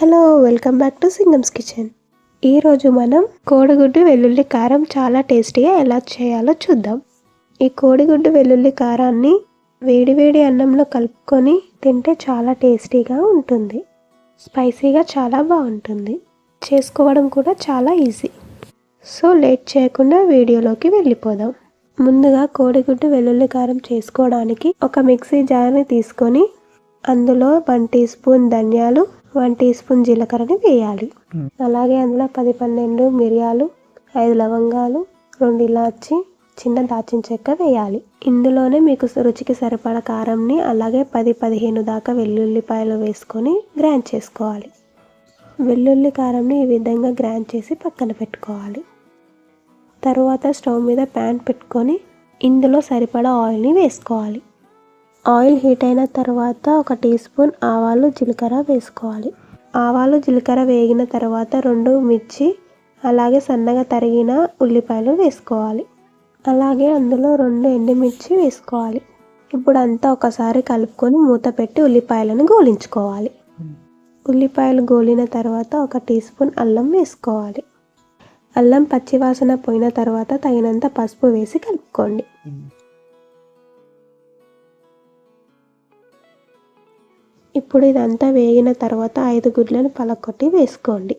Hello welcome back to Singam's kitchen. ఈరోజు మనం కోడిగుడ్డు వెల్లుల్లి కారం చాలా టేస్టీగా ఎలా చేయాలో చూద్దాం. ఈ కోడిగుడ్డు వెల్లుల్లి కారాన్ని వేడివేడి అన్నంలో కలుపుకొని తింటే చాలా టేస్టీగా ఉంటుంది. స్పైసీగా చాలా బాగుంటుంది. చేసుకోవడం కూడా చాలా ఈజీ. సో లేట్ చేయకుండా వీడియోలోకి వెళ్ళిపోదాం. ముందుగా కోడిగుడ్డు వెల్లుల్లి కారం చేసుకోవడానికి ఒక మిక్సీ జార్ని తీసుకొని అందులో వన్ టీ స్పూన్ ధనియాలు వన్ టీ స్పూన్ జీలకర్రని వేయాలి. అలాగే అందులో పది పన్నెండు మిరియాలు ఐదు లవంగాలు రెండు ఇలాచి చిన్న దాచిన చెక్క వేయాలి. ఇందులోనే మీకు రుచికి సరిపడ కారంని అలాగే పది పదిహేను దాకా వెల్లుల్లిపాయలు వేసుకొని గ్రైండ్ చేసుకోవాలి. వెల్లుల్లి కారంని ఈ విధంగా గ్రైండ్ చేసి పక్కన పెట్టుకోవాలి. తరువాత స్టవ్ మీద ప్యాన్ పెట్టుకొని ఇందులో సరిపడా ఆయిల్ని వేసుకోవాలి. ఆయిల్ హీట్ అయిన తర్వాత ఒక టీ స్పూన్ ఆవాలు జీలకర్ర వేసుకోవాలి. ఆవాలు జీలకర్ర వేగిన తర్వాత రెండు మిర్చి అలాగే సన్నగా తరిగిన ఉల్లిపాయలు వేసుకోవాలి. అలాగే అందులో రెండు ఎండుమిర్చి వేసుకోవాలి. ఇప్పుడు అంతా ఒకసారి కలుపుకొని మూత పెట్టి ఉల్లిపాయలను గోలించుకోవాలి. ఉల్లిపాయలు గోలిన తర్వాత ఒక టీ స్పూన్ అల్లం వేసుకోవాలి. అల్లం పచ్చివాసన పోయిన తర్వాత తగినంత పసుపు వేసి కలుపుకోండి. ఇప్పుడు ఇదంతా వేగిన తర్వాత ఐదు గుడ్లను పలకొట్టి వేసుకోండి.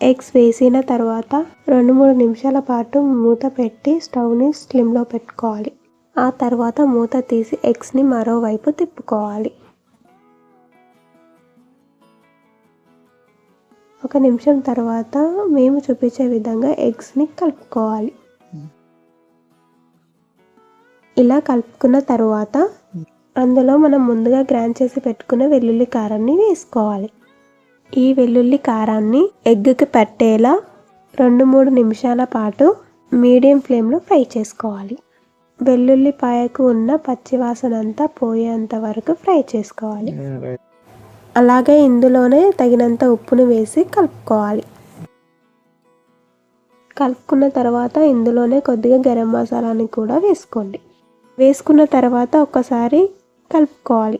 ఎగ్స్ వేసిన తర్వాత రెండు మూడు నిమిషాల పాటు మూత పెట్టి స్టవ్ని స్లిమ్లో పెట్టుకోవాలి. ఆ తర్వాత మూత తీసి ఎగ్స్ని మరోవైపు తిప్పుకోవాలి. ఒక నిమిషం తర్వాత మేము చూపించే విధంగా ఎగ్స్ని కలుపుకోవాలి. ఇలా కలుపుకున్న తర్వాత అందులో మనం ముందుగా గ్రైండ్ చేసి పెట్టుకున్న వెల్లుల్లి కారాన్ని వేసుకోవాలి. ఈ వెల్లుల్లి కారాన్ని ఎగ్కి పట్టేలా రెండు మూడు నిమిషాల పాటు మీడియం ఫ్లేమ్లో ఫ్రై చేసుకోవాలి. వెల్లుల్లిపాయకు ఉన్న పచ్చివాసన అంతా పోయేంత వరకు ఫ్రై చేసుకోవాలి. అలాగే ఇందులోనే తగినంత ఉప్పును వేసి కలుపుకోవాలి. కలుపుకున్న తర్వాత ఇందులోనే కొద్దిగా గరం మసాలాని కూడా వేసుకోండి. వేసుకున్న తర్వాత ఒకసారి కలుపుకోవాలి.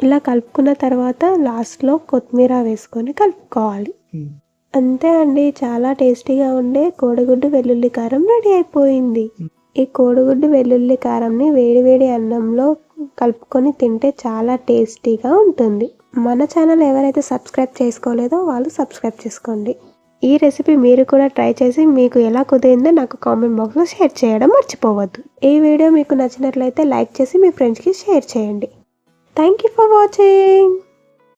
ఇలా కలుపుకున్న తర్వాత లాస్ట్లో కొత్తిమీర వేసుకొని కలుపుకోవాలి. అంతే అండి చాలా టేస్టీగా ఉండే కోడిగుడ్డు వెల్లుల్లి కారం రెడీ అయిపోయింది. ఈ కోడిగుడ్డు వెల్లుల్లి కారంని వేడివేడి అన్నంలో కలుపుకొని తింటే చాలా టేస్టీగా ఉంటుంది. మన ఛానల్ ఎవరైతే సబ్స్క్రైబ్ చేసుకోలేదో వాళ్ళు సబ్స్క్రైబ్ చేసుకోండి. ఈ రెసిపీ మీరు కూడా ట్రై చేసి మీకు ఎలా కుదిరిందో నాకు కామెంట్ బాక్స్లో షేర్ చేయడం మర్చిపోవద్దు. ఈ వీడియో మీకు నచ్చినట్లయితే లైక్ చేసి మీ ఫ్రెండ్స్కి షేర్ చేయండి. Thank you for watching